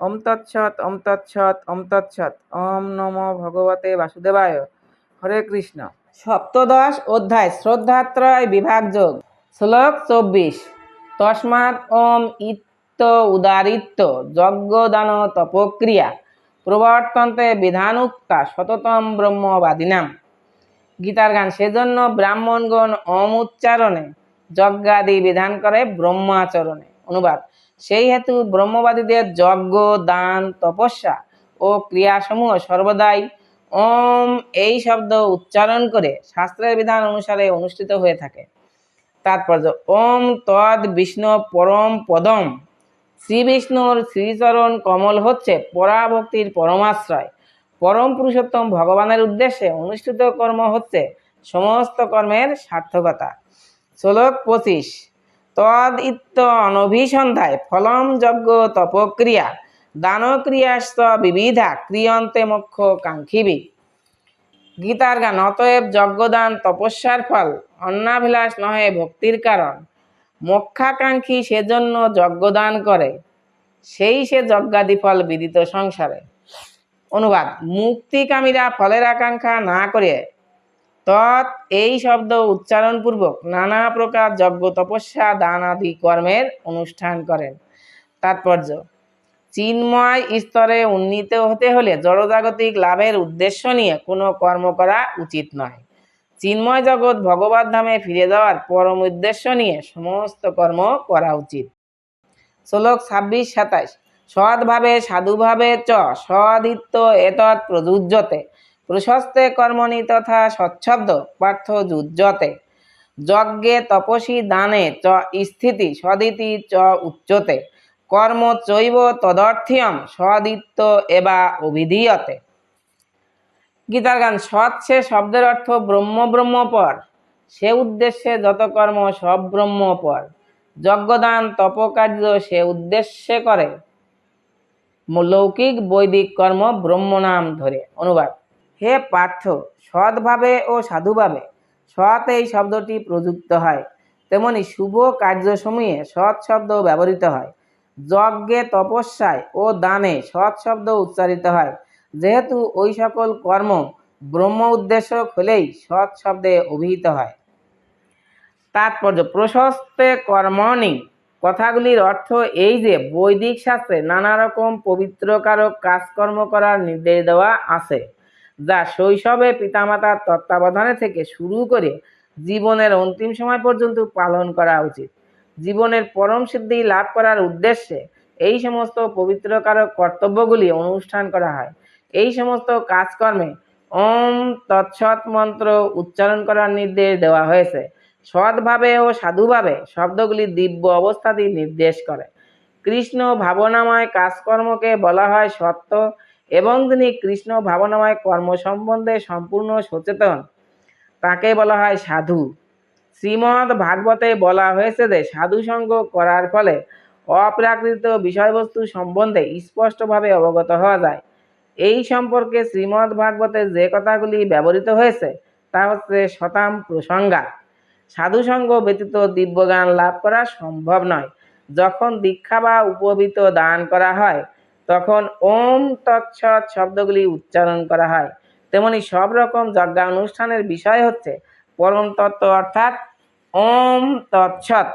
ওম তৎসৎ ওম তৎসৎ ওম তৎসৎ। ওম নমো ভগবতে বাসুদেবায়। হরে কৃষ্ণ। সপ্তদশ অধ্যায়, শ্রদ্ধাত্রয় বিভাগ যোগ, শ্লোক চব্বিশ। তস্মাৎ ওম ইত্য উদারিত্য যজ্ঞদান তপক্রিয়া প্রবর্তন্তে বিধানুক্তা শততম ব্রহ্মবাদিনাম। গীতার গান, সেজন্য ব্রাহ্মণগণ অম উচ্চারণে যজ্ঞাদি বিধান করে ব্রহ্মাচরণে। অনুবাদ সেই হেতু ব্রহ্মবাদীদের যজ্ঞ, দান, তপস্যা ও ক্রিয়াসমূহ সর্বদাই ওম এই শব্দ উচ্চারণ করে শাস্ত্রের বিধান অনুসারে অনুষ্ঠিত হয়ে থাকে। তাৎপর্য, ওম তদ বিষ্ণু পরম পদম। শ্রী বিষ্ণুর শ্রীচরণ কমল হচ্ছে পরাভক্তির পরমাশ্রয়। পরম পুরুষোত্তম ভগবানের উদ্দেশ্যে অনুষ্ঠিত কর্ম হচ্ছে সমস্ত কর্মের সার্থকতা। শ্লোক পঁচিশ তদ ইত্য অনভিসন্ধায় ফলম যজ্ঞ তপক্রিয়া। দানক্রিয়াস্ত বিবিধা ক্রিয়ন্তে মোক্ষ কাঙ্ক্ষিবি। গীতার গান, অতএব যজ্ঞদান তপস্যার ফল, অন্নাভিলাষ নহে ভক্তির কারণ। মক্ষাকাঙ্ক্ষী সেজন্য যজ্ঞদান করে, সেই সে যজ্ঞাদি ফল বিদিত সংসারে। অনুবাদ, মুক্তিকামীরা ফলের আকাঙ্ক্ষা না করে তৎ এই শব্দ উচ্চারণপূর্বক নানা প্রকার যজ্ঞ, তপস্যা, দান আদি কর্মের অনুষ্ঠান করেন। তাৎপর্য, চিন্ময় স্তরে উন্নীত হতে হলে জড়জাগতিক লাভের উদ্দেশ্য নিয়ে কোনো কর্ম করা উচিত নয়। চিন্ময় জগৎ ভগবত ধামে ফিরে যাওয়ার পরম উদ্দেশ্য নিয়ে সমস্ত কর্ম করা উচিত। শ্লোক ছাব্বিশ সাতাশ, সৎভাবে, সাধুভাবে চ সদিত্য এতৎ প্রযুজ্যতে। প্রশস্তে কর্মণি তথা স্বচ্ছব্দ পার্থ যুজ্যতে যজ্ঞে তপসী দানে চ স্থিতি সদিতি চ উচ্চতে। কর্ম চৈব তদর্থিয়ম সদিত্য এবা অভিধীয়তে। গীতার গান, সৎ সে শব্দের অর্থ ব্রহ্ম ব্রহ্মপর। সে উদ্দেশ্যে যত কর্ম, সব ব্রহ্মপর। যজ্ঞদান, তপকার্য সে উদ্দেশ্যে করে। লৌকিক বৈদিক কর্ম ব্রহ্ম নাম ধরে। অনুবাদ। হে পার্থ, সৎভাবে ও সাধুভাবে সৎ এই শব্দটি প্রযুক্ত হয়। তেমনি শুভ কার্যসমূহে সৎ শব্দ ব্যবহৃত হয়। যজ্ঞে, তপস্যায় ও দানে সৎ শব্দ উচ্চারিত হয়। যেহেতু ওই সকল কর্ম ব্রহ্ম উদ্দেশ্য হলেই সৎ শব্দে অভিহিত হয়। তাৎপর্য, প্রশস্তে কর্মণি। কথাগুলির অর্থ এই যে, বৈদিক শাস্ত্রে নানা রকম পবিত্রকারক কাজকর্ম করার নির্দেশ দেওয়া আছে। যা শৈশবে পিতামাতার তত্ত্বাবধানে থেকে শুরু করে জীবনের অন্তিম সময় পর্যন্ত পালন করা উচিত। জীবনের পরম সিদ্ধি লাভ করার উদ্দেশ্যে এই সমস্ত পবিত্রকারক কর্তব্যগুলি অনুষ্ঠান করা হয়। এই সমস্ত কাজকর্মে ওম তৎসৎ মন্ত্র উচ্চারণ করার নির্দেশ দেওয়া হয়েছে। সৎভাবে ও সাধুভাবে শব্দগুলি দিব্য অবস্থাতেই নির্দেশ করে। কৃষ্ণ ভাবনাময় কাজকর্মকে বলা হয় সত্য। এবং তিনি কৃষ্ণ ভাবনাময় কর্ম সম্বন্ধে সম্পূর্ণ সচেতন। তাকে বলা হয় সাধু। শ্রীমৎ ভাগবতে বলা হয়েছে যে সাধু সঙ্গ করার ফলে অপ্রাকৃত বিষয়বস্তু সম্বন্ধে স্পষ্টভাবে অবগত হওয়া যায়। এই সম্পর্কে শ্রীমৎ ভাগবতে যে কথাগুলি ব্যবহৃত হয়েছে, তা হচ্ছে শতাম প্রসঙ্গা। সাধুসঙ্গ ব্যতীত দিব্যজ্ঞান লাভ করা সম্ভব নয়। যখন দীক্ষা বা উপবিত দান করা হয় তখন ওম তৎসৎ শব্দগুলি উচ্চারণ করা হয়। তেমনি সব রকম যজ্ঞা অনুষ্ঠানের বিষয় হচ্ছে পরম তত্ত্ব অর্থাৎ ওম তৎসৎ।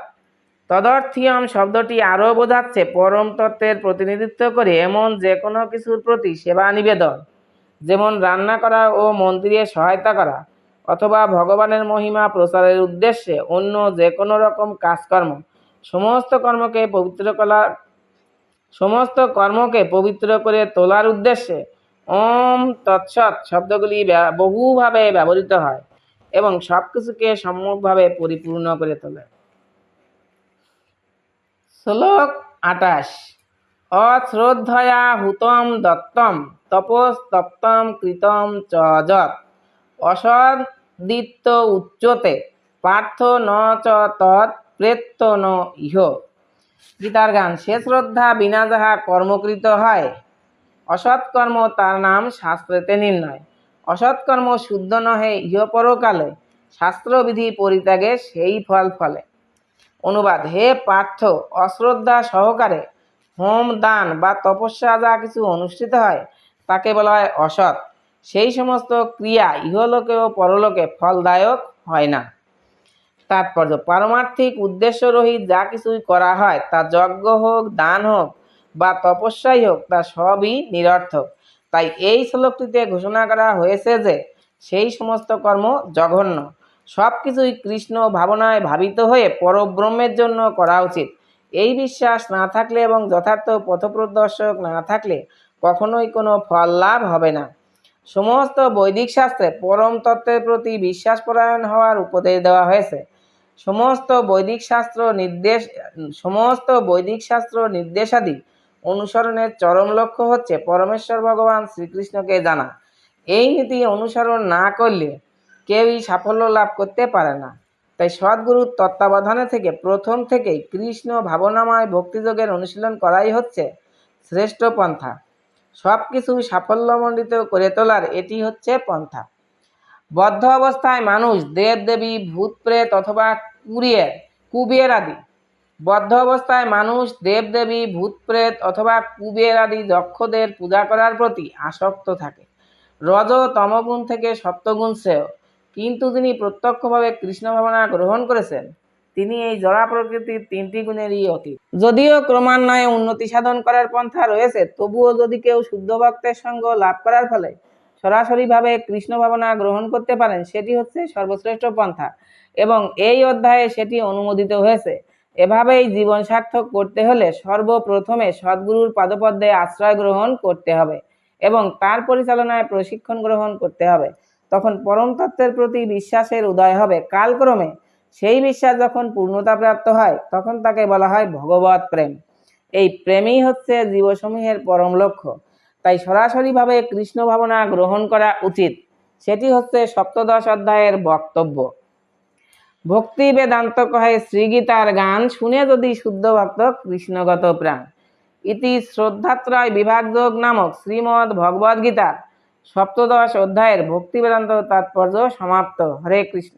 তদর্থিয়ম শব্দটি আরও বোঝাচ্ছে পরম তত্ত্বের প্রতিনিধিত্ব করে এমন যে কোনো কিছুর প্রতি সেবা নিবেদন, যেমন রান্না করা ও মন্দিরে সহায়তা করা, অথবা ভগবানের মহিমা প্রচারের উদ্দেশ্যে অন্য যে কোনো রকম কাজকর্ম, সমস্ত কর্মকে পবিত্র সমস্ত কর্মকে পবিত্র করে তোলার উদ্দেশ্যে ওম তৎসৎ শব্দগুলি বহুভাবে ব্যবহৃত হয় এবং সব কিছুকে সম্যকভাবে পরিপূর্ণ করে তোলে। শ্লোক আটাশ অশ্রদ্ধয়া হুতম দত্তম তপস্তপ্তম কৃতম চ যৎ। অসদিত্য উচ্যতে পার্থ ন চ তৎ প্রেত্য ন ইহ। গীতার গান, সে শ্রদ্ধা বিনা যাহা কর্মকৃত হয়। অসৎকর্ম তার নাম শাস্ত্রেতে নির্ণয়। অসৎকর্ম শুদ্ধ নহে, ইহ পরকালে। শাস্ত্রবিধি পরিত্যাগে সেই ফল ফলে। অনুবাদ, হে পার্থ, অশ্রদ্ধা সহকারে হোম দান বা তপস্যা যা কিছু অনুষ্ঠিত হয়, তাকে বলা হয় অসৎ। সেই সমস্ত ক্রিয়া ইহলোকে ও পরলোকে ফলদায়ক হয় না। তাৎপর্য। পারমার্থিক উদ্দেশ্য রহিত যা কিছুই করা হয়, তা যজ্ঞ হোক, দান হোক বা তপস্যাই হোক, তা সবই নিরর্থক। তাই এই শ্লোকটিতে ঘোষণা করা হয়েছে যে, সেই সমস্ত কর্ম জঘন্য। সব কিছুই কৃষ্ণ ভাবনায় ভাবিত হয়ে পরব্রহ্মের জন্য করা উচিত। এই বিশ্বাস না থাকলে এবং যথার্থ পথপ্রদর্শক না থাকলে কখনোই কোনো ফল লাভ হবে না। সমস্ত বৈদিক শাস্ত্রে পরম তত্ত্বের প্রতি বিশ্বাসপরায়ণ হওয়ার উপদেশ দেওয়া হয়েছে। সমস্ত বৈদিক শাস্ত্র নির্দেশ, সমস্ত বৈদিক শাস্ত্র নির্দেশাদি অনুসরণের চরম লক্ষ্য হচ্ছে পরমেশ্বর ভগবান শ্রীকৃষ্ণকে জানা। এই নীতি অনুসরণ না করলে কেউই সাফল্য লাভ করতে পারে না। তাই সদ্গুরুর তত্ত্বাবধানে থেকে প্রথম থেকেই কৃষ্ণ ভাবনাময় ভক্তিযোগের অনুশীলন করাই হচ্ছে শ্রেষ্ঠ পন্থা। সব কিছু সাফল্যমণ্ডিত করে তোলার এটি হচ্ছে পন্থা। বদ্ধ অবস্থায় মানুষ দেব দেবী ভূত প্রেত অথবা কুরিয়ে কুবের আদি। বদ্ধ অবস্থায় মানুষ দেব দেবী ভূত প্রেত অথবা কুবের আদি দক্ষদের পূজা করার প্রতি আসক্ত থাকে। রজ তমগুণ থেকে সপ্তগুণ শ্রেয়। কিন্তু তিনি প্রত্যক্ষভাবে কৃষ্ণ ভাবনা গ্রহণ করেছেন, তিনি এই জড়া প্রকৃতির তিনটি গুণেরই অতীত। যদিও ক্রমান্বয়ে উন্নতি সাধন করার পন্থা রয়েছে, তবুও যদি কেউ শুদ্ধ ভক্তের সঙ্গ লাভ করার ফলে সরাসরিভাবে কৃষ্ণ ভাবনা গ্রহণ করতে পারেন, সেটি হচ্ছে সর্বশ্রেষ্ঠ পন্থা। এবং এই অধ্যায়ে সেটি অনুমোদিত হয়েছে। এভাবেই জীবন সার্থক করতে হলে সর্বপ্রথমে সদ্গুরুর পাদপদ্মে আশ্রয় গ্রহণ করতে হবে এবং তার পরিচালনায় প্রশিক্ষণ গ্রহণ করতে হবে। তখন পরম তত্ত্বের প্রতি বিশ্বাসের উদয় হবে। কালক্রমে সেই বিশ্বাস যখন পূর্ণতা প্রাপ্ত হয়, তখন তাকে বলা হয় ভগবত প্রেম। এই প্রেমই হচ্ছে জীবসমূহের পরম লক্ষ্য। তাই সরাসরিভাবে কৃষ্ণ ভাবনা গ্রহণ করা উচিত। সেটি হচ্ছে সপ্তদশ অধ্যায়ের বক্তব্য। ভক্তি বেদান্ত কহে শ্রীগীতার গান শুনে যদি শুদ্ধ ভক্ত কৃষ্ণগত প্রাণ। ইতি শ্রদ্ধাত্রয় বিভাগযোগ নামক শ্রীমদ ভগবদ্গীতার সপ্তদশ অধ্যায়ের ভক্তি বেদান্ত তাৎপর্য সমাপ্ত। হরে কৃষ্ণ।